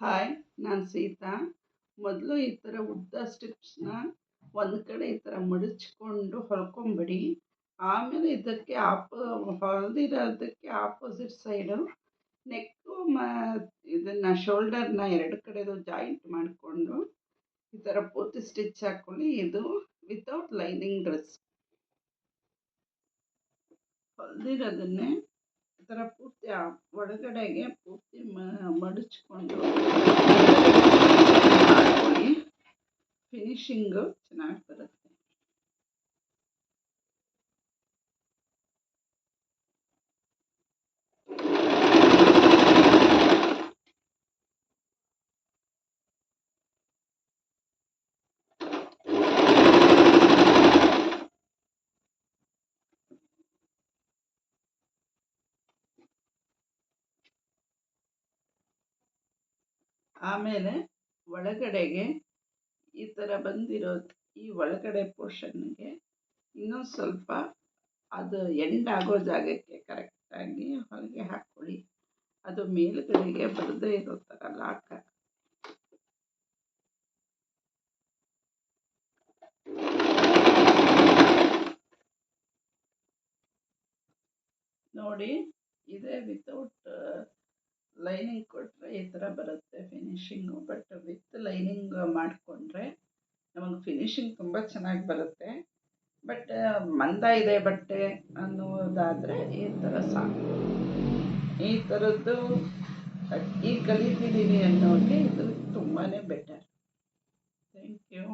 Hi ನಾನು ಸೀತಾ. ಮೊದಲು ಈ ಥರ ಉದ್ದ ಸ್ಟಿಪ್ಸ್ನ ಒಂದು ಕಡೆ ಈ ಥರ ಮಡಚ್ಕೊಂಡು ಹೊಲ್ಕೊಂಬಿಡಿ. ಆಮೇಲೆ ಇದಕ್ಕೆ ಆಪ, ಹೊಲ್ದಿರೋದಕ್ಕೆ ಆಪೋಸಿಟ್ ಸೈಡು ನೆಕ್ಕು ಮ, ಇದನ್ನು ಶೋಲ್ಡರ್ನ ಎರಡು ಕಡೆದು ಜಾಯಿಂಟ್ ಮಾಡಿಕೊಂಡು ಈ ಥರ ಪೂರ್ತಿ ಸ್ಟಿಚ್ ಹಾಕ್ಕೊಳ್ಳಿ. ಇದು ವಿತೌಟ್ ಲೈನಿಂಗ್ ಡ್ರೆಸ್ ಹೊಲ್ದಿರೋದನ್ನೇ ಈ ಥರ ಪೂರ್ತಿ ಒಳಗಡೆಗೆ ಮಡಚ್ಕೊಂಡು ಫಿನಿಶಿಂಗು ಚೆನ್ನಾಗಿ ಬರುತ್ತೆ. ಆಮೇಲೆ ಒಳಗಡೆಗೆ ಈ ಥರ ಬಂದಿರೋದು ಈ ಒಳಗಡೆ ಪೋರ್ಷನ್ಗೆ ಇನ್ನೊಂದು ಸ್ವಲ್ಪ ಅದು ಎಂಡ್ ಆಗೋ ಜಾಗಕ್ಕೆ ಕರೆಕ್ಟಾಗಿ ಹೊಲಿಗೆ ಹಾಕ್ಕೊಳ್ಳಿ ಅದು ಮೇಲುಗಡೆಗೆ ಬರದೇ ಇರೋ ಥರ ಲಾಕ್ ನೋಡಿ, ಇದೇ ವಿತೌಟ್ ಲೈನಿಂಗ್ ಕೊಟ್ಟರೆ ಈ ಥರ ಬರುತ್ತೆ ಫಿನಿಶಿಂಗು ಬಟ್ ವಿತ್ ಲೈನಿಂಗ್ ಮಾಡಿಕೊಂಡ್ರೆ ನಮಗೆ ಫಿನಿಶಿಂಗ್ ತುಂಬ ಚೆನ್ನಾಗಿ ಬರುತ್ತೆ. ಬಟ್ ಮಂದ ಇದೆ ಬಟ್ಟೆ ಅನ್ನೋದಾದರೆ ಈ ಥರ ಸಾಕು. ಈ ಥರದ್ದು ಈಗ ಕಲಿತಿದ್ದೀನಿ ಅನ್ನೋಕ್ಕೆ ಇದು ತುಂಬಾ ಬೆಟರ್ ಥ್ಯಾಂಕ್ ಯು